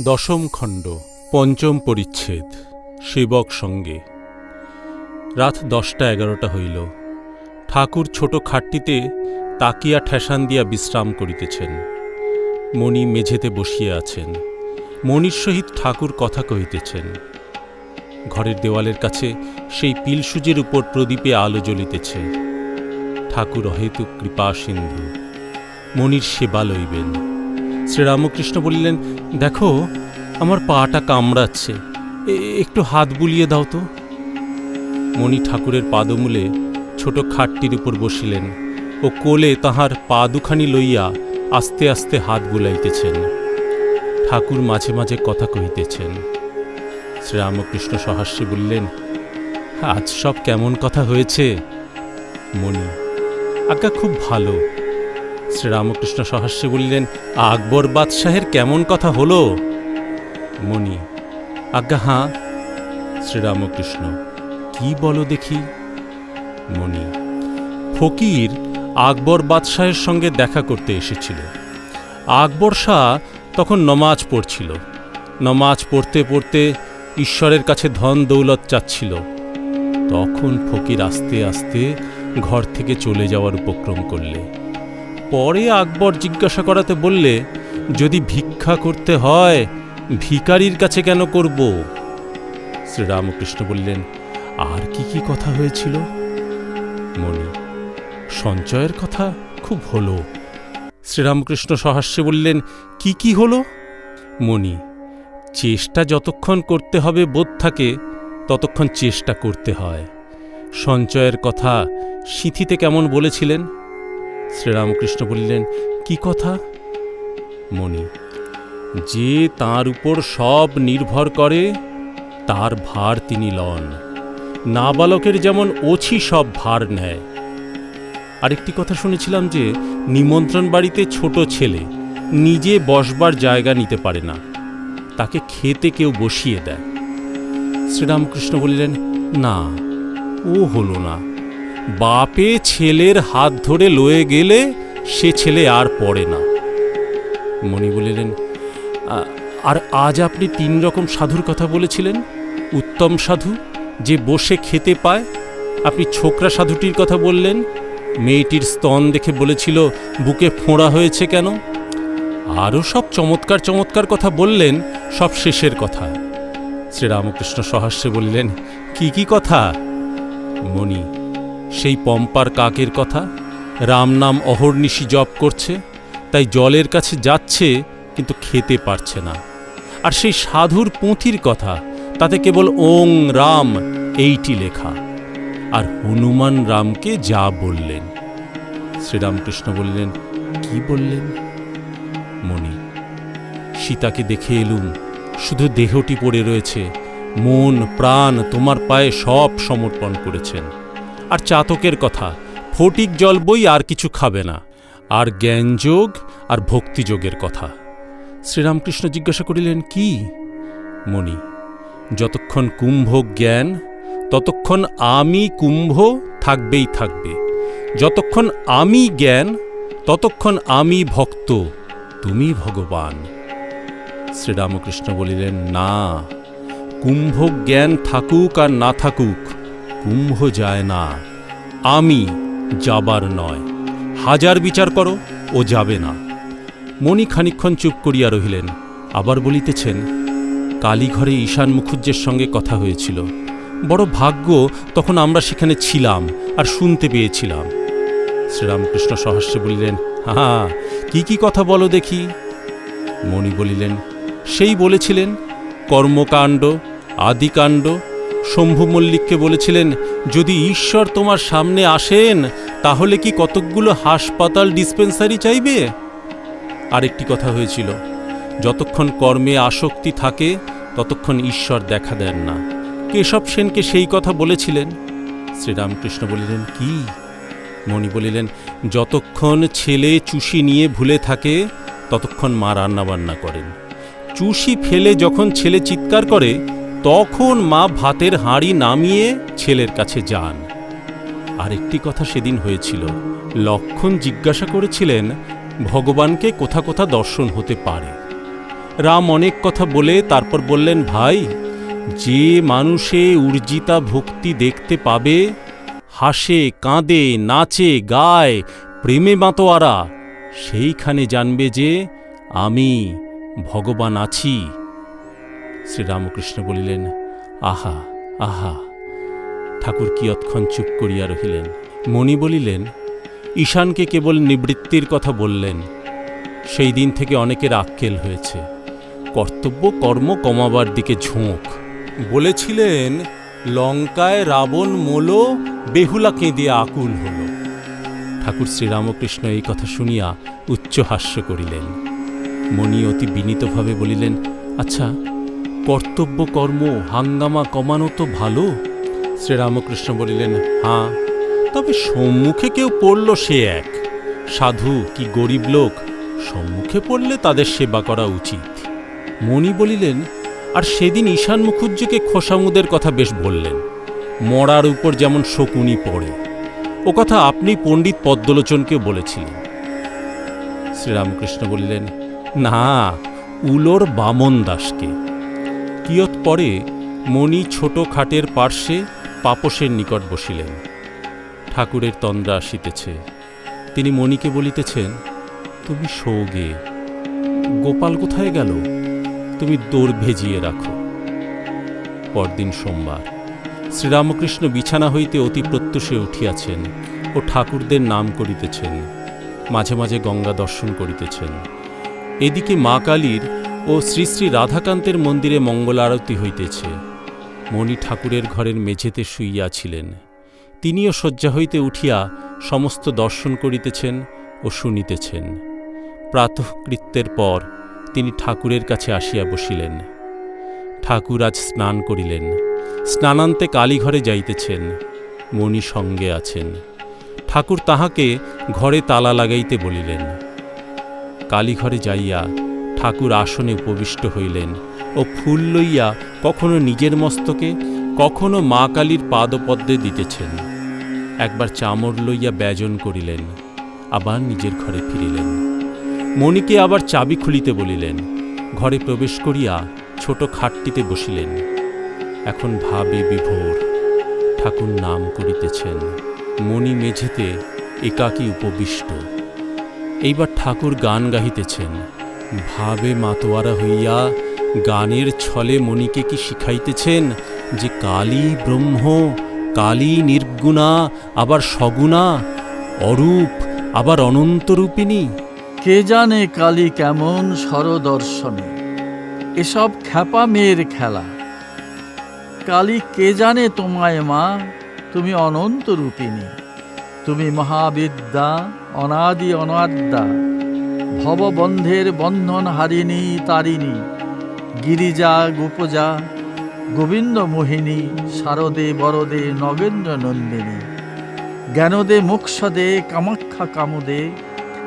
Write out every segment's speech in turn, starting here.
দশম খণ্ড, পঞ্চম পরিচ্ছেদ সেবক সঙ্গে। রাত দশটা এগারোটা হইল। ঠাকুর ছোট খাটটিতে তাকিয়া ঠেসান দিয়া বিশ্রাম করিতেছেন। মণি মেঝেতে বসিয়া আছেন। মণির সহিত ঠাকুর কথা কহিতেছেন। ঘরের দেওয়ালের কাছে সেই পিলসুজের উপর প্রদীপে আলো জ্বলিতেছে। ঠাকুর অহেতুক কৃপা সিন্ধু। মণির সেবা লইবেন। শ্রীরামকৃষ্ণ বললেন, দেখো, আমার পাটা কামড়াচ্ছে। একটু হাত বুলিয়ে দাও তো। মণি ঠাকুরের পাদমূলে ছোট খাটটির উপর বসিলেন ও কোলে তাহার পা দুখানি লইয়া আস্তে আস্তে হাত বুলাইতেছেন। ঠাকুর মাঝে মাঝে কথা কহিতেছেন। শ্রীরামকৃষ্ণ সহাস্যে বললেন, আজ সব কেমন কথা হয়েছে? মণি, আজ্ঞা খুব ভালো। শ্রীরামকৃষ্ণ সহাস্যে বললেন, আকবর বাদশাহের কেমন কথা হলো? মণি, আজ্ঞা, হাঁ, শ্রীরামকৃষ্ণ, কি বলো দেখি? মণি, ফকির আকবর বাদশাহের সঙ্গে দেখা করতে এসেছিল। আকবর শাহ তখন নমাজ পড়ছিল। নমাজ পড়তে পড়তে ঈশ্বরের কাছে ধন দৌলত চাচ্ছিল। তখন ফকির আস্তে আস্তে ঘর থেকে চলে যাওয়ার উপক্রম করলে। পরে আকবর জিজ্ঞাসা করাতে বললে, যদি ভিক্ষা করতে হয়, ভিকারির কাছে কেন করব? শ্রীরামকৃষ্ণ বললেন, আর কি কি কথা হয়েছিল? মণি সঞ্চয়ের কথা খুব হলো। শ্রীরামকৃষ্ণ সহাস্যে বললেন, কি কি হলো? মণি, চেষ্টা যতক্ষণ করতে হবে বোধ থাকে ততক্ষণ চেষ্টা করতে হয়। সঞ্চয়ের কথা সিথিতে কেমন বলেছিলেন? শ্রীরামকৃষ্ণ বললেন, কি কথা? মণি, যে তার উপর সব নির্ভর করে, তার ভার তিনি লন। নাবালকের যেমন ওছি সব ভার নেয়। আরেকটি কথা শুনেছিলাম যে, নিমন্ত্রণ বাড়িতে ছোট ছেলে নিজে বসবার জায়গা নিতে পারে না, তাকে খেতে কেউ বসিয়ে দেয়। শ্রীরামকৃষ্ণ বললেন, না, ও হলো না। বাপে ছেলের হাত ধরে লয়ে গেলে সে ছেলে আর পড়ে না। মণি বলিলেন আর আজ আপনি তিন রকম সাধুর কথা বলেছিলেন। উত্তম সাধু, যে বসে খেতে পায়। আপনি ছোকরা সাধুটির কথা বললেন। মেয়েটির স্তন দেখে বলেছিল, বুকে ফোঁড়া হয়েছে কেন? আরও সব চমৎকার চমৎকার কথা বললেন, সব শেষের কথা। শ্রীরামকৃষ্ণ সহাস্যে বললেন, কি কি কথা? মণি সেই পম্পার কাকের কথা? রাম নাম অহর্নিশি জপ করছে, তাই জলের কাছে যাচ্ছে, কিন্তু খেতে পারছে না। আর সেই সাধুর পুঁথির কথা, তাতে কেবল ওং রাম এইটি লেখা। আর হনুমান রামকে যা বললেন। শ্রীরামকৃষ্ণ বললেন, কি বললেন? মণি, সীতাকে দেখে এলুম, শুধু দেহটি পড়ে রয়েছে, মন, প্রাণ তোমার পায়ে সব সমর্পণ করেছেন। আর চাতকের কথা। ফটিক জল বই আর কিছু খাবে না। আর জ্ঞানযোগ আর ভক্তিযোগের কথা। শ্রীরামকৃষ্ণ জিজ্ঞাসা করিলেন, কি? মণি, যতক্ষণ কুম্ভ জ্ঞান, ততক্ষণ আমি কুম্ভ থাকবেই থাকবে। যতক্ষণ আমি জ্ঞান, ততক্ষণ আমি ভক্ত, তুমি ভগবান। শ্রীরামকৃষ্ণ বলিলেন, না, কুম্ভ জ্ঞান থাকুক আর না থাকুক কুম্ভ যায় না। আমি যাবার নয়। হাজার বিচার করো, ও যাবে না। মণি খানিক্ষণ চুপ করিয়া রহিলেন। আবার বলিতেছেন, কালীঘরে ঈশান মুখুজ্জের সঙ্গে কথা হয়েছিল। বড় ভাগ্য, তখন আমরা সেখানে ছিলাম আর শুনতে পেয়েছিলাম। শ্রীরামকৃষ্ণ সহস্যে বলিলেন হা কি কি কথা বলো দেখি? মণি বলিলেন, সেই বলেছিলেন, কর্মকাণ্ড, আদিকাণ্ড শম্ভু মল্লিককে বলেছিলেন, যদি ঈশ্বর তোমার সামনে আসেন, তাহলে কি কতকগুলো হাসপাতাল ডিসপেন্সারি চাইবে? আরেকটি কথা হয়েছিল, যতক্ষণ কর্মে আসক্তি থাকে, ততক্ষণ ঈশ্বর দেখা দেন না। কেশব সেনকে সেই কথা বলেছিলেন। শ্রীরামকৃষ্ণ বলিলেন, কি? মণি বলিলেন, যতক্ষণ ছেলে চুষি নিয়ে ভুলে থাকে, ততক্ষণ মা রান্নাবান্না করেন। চুষি ফেলে যখন ছেলে চিৎকার করে তখন মা ভাতের হাঁড়ি নামিয়ে ছেলের কাছে যান। আরেকটি কথা সেদিন হয়েছিল। লক্ষণ জিজ্ঞাসা করেছিলেন, ভগবানকে কোথা কোথা দর্শন হতে পারে? রাম অনেক কথা বলে তারপর বললেন, ভাই, যে মানুষে উর্জিতা ভক্তি দেখতে পাবে, হাসে, কাঁদে, নাচে, গায়, প্রেমে মাতোয়ারা, সেইখানে জানবে যে আমি ভগবান আছি। শ্রীরামকৃষ্ণ বলিলেন, আহা আহা, ঠাকুর কিয়ৎক্ষণ চুপ করিয়া রহিলেন। মণি বলিলেন, ঈশানকে কেবল নিবৃত্তির কথা বললেন। সেই দিন থেকে অনেকের আক্কেল হয়েছে। কর্তব্য, কর্ম কমাবার দিকে ঝোঁক। বলেছিলেন, লঙ্কায় রাবণ মোলো, বেহুলা কেঁদে আকুল হল। ঠাকুর শ্রীরামকৃষ্ণ এই কথা শুনিয়া উচ্চ হাস্য করিলেন। মণি অতি বিনীতভাবে বলিলেন আচ্ছা কর্তব্য, কর্ম, হাঙ্গামা কমানো তো ভালো। শ্রীরামকৃষ্ণ বলিলেন হাঁ তবে সম্মুখে কেউ পড়ল সে এক। সাধু কি গরিব লোক? সম্মুখে পড়লে তাদের সেবা করা উচিত। মণি বলিলেন, আর সেদিন ঈশান মুখুজ্জিকে খোসামুদের কথা বেশ বললেন। মরার উপর যেমন শকুনি পড়ে। ও কথা আপনি পণ্ডিত পদ্মলোচনকে বলেছিলেন। শ্রীরামকৃষ্ণ বলিলেন, না, উলোর বামন দাসকে। কিয়ৎ পরে মণি ছোট খাটের পার্শ্বে পাপসের নিকট বসিলেন। ঠাকুরের তন্দ্রা আসিতেছে। তিনি মণিকে বলিতেছেন, তুমি সৌগে গোপাল কোথায় গেল? তুমি দৌড় ভেজিয়ে রাখো। পরদিন সোমবার শ্রীরামকৃষ্ণ বিছানা হইতে অতি প্রত্যুষে উঠিয়াছেন ও ঠাকুরদের নাম করিতেছেন। মাঝে মাঝে গঙ্গা দর্শন করিতেছেন। এদিকে মা কালীর ও শ্রী শ্রী রাধাকান্তের মন্দিরে মঙ্গল আরতি হইতেছে। মণি ঠাকুরের ঘরের মেঝেতে শুইয়াছিলেন। তিনিও শয্যা হইতে উঠিয়া সমস্ত দর্শন করিতেছেন ও শুনিতেছেন। প্রাতঃকৃত্যের পর তিনি ঠাকুরের কাছে আসিয়া বসিলেন। ঠাকুর আজ স্নান করিলেন। স্নানান্তে কালীঘরে যাইতেছেন। মণি সঙ্গে আছেন। ঠাকুর তাহাকে ঘরে তালা লাগাইতে বলিলেন। কালীঘরে যাইয়া ঠাকুর আসনে উপবিষ্ট হইলেন ও ফুল লইয়া কখনো নিজের মস্তকে, কখনো মা কালীর পাদপদ্মে দিতেছেন। একবার চামর লইয়া ব্যজন করিলেন, আবার নিজের ঘরে ফিরিলেন। মণিকে আবার চাবি খুলিতে বলিলেন, ঘরে প্রবেশ করিয়া ছোট খাটটিতে বসিলেন। এখন ভাবে বিভোর, ঠাকুর নাম করিতেছেন, মণি মেঝেতে একাকী উপবিষ্ট। এইবার ঠাকুর গান গাহিতেছেন। ভাবে মাতোয়ারা হইয়া গানের ছলে মণিকে কি শিখাইতেছেন যে কালী ব্রহ্ম, কালী নির্গুণা, আবার সগুণা, অরূপ, আবার অনন্তরূপিণী কে জানে কালী কেমন সরদর্শনে এসব খ্যাপা মেয়ের খেলা। কালী কে জানে তোমায় মা? তুমি অনন্ত রূপিণী। তুমি মহাবিদ্যা, অনাদি অনাদ্যা। ভববন্ধের বন্ধন হারিণী তারিণী, গিরিজা, গোপজা, গোবিন্দ মোহিনী, শারদে বরদে, নগেন্দ্র নন্দিনী, জ্ঞানদে মোক্ষদে, কামাখ্যা কামদে,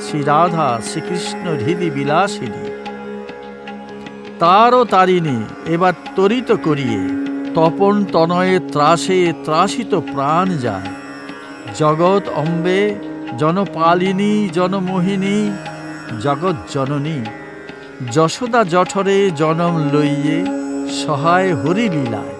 শ্রী রাধা শ্রীকৃষ্ণ হৃদি বিলাসিনী। তারও তারিণী এবার তরিত করিয়ে তপন তনয়ে ত্রাসে ত্রাসিত প্রাণ যায়। জগৎ অম্বে, জনপালিনী, জনমোহিনী জগৎ জননী, যশোদা জঠরে জনম লইয়ে সহায় হরিলীলায়।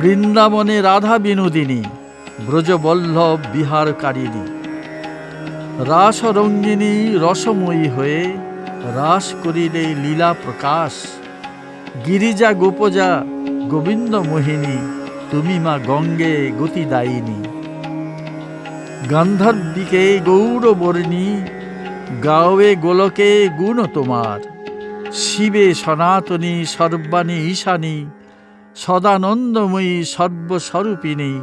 বৃন্দাবনে রাধা বিনোদিনী, ব্রজবল্লভ বিহারকারিণী। রাসরঙ্গিনী রসময়ী হয়ে রাস করিলে লীলা প্রকাশ। গিরিজা গোপজা গোবিন্দ মোহিনী, তুমি মা গঙ্গে গতিদায়িনী। গান্ধর্বিকে গৌরবর্ণী গাওয়ে গোলকে গুণ তোমার। শিবে সনাতনী, সর্বাণী ঈশানী, সদানন্দময়ী, সর্বস্বরূপিণী,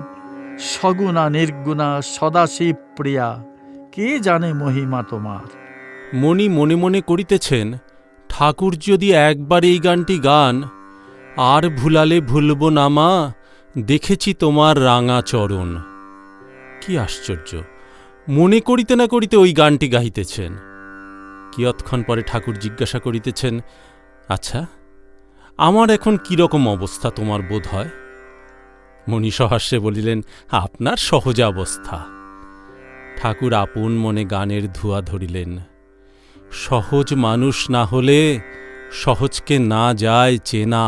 সগুণা নির্গুণা, সদাশিব প্রিয়া, কে জানে মহিমা তোমার? মণি মনে মনে করিতেছেন, ঠাকুর যদি একবার এই গানটি গান, আর ভুলালে ভুলব না মা, দেখেছি তোমার রাঙা চরণ। কি আশ্চর্য! মনে করিতে না করিতে ওই গানটি গাহিতেছেন। কিয়ৎক্ষণ পরে ঠাকুর জিজ্ঞাসা করিতেছেন আচ্ছা আমার এখন কীরকম অবস্থা তোমার বোধ হয়? মণি সহাস্যে বলিলেন, আপনার সহজ অবস্থা। ঠাকুর আপন মনে গানের ধোঁয়া ধরিলেন, সহজ মানুষ না হলে সহজকে না যায় চেনা।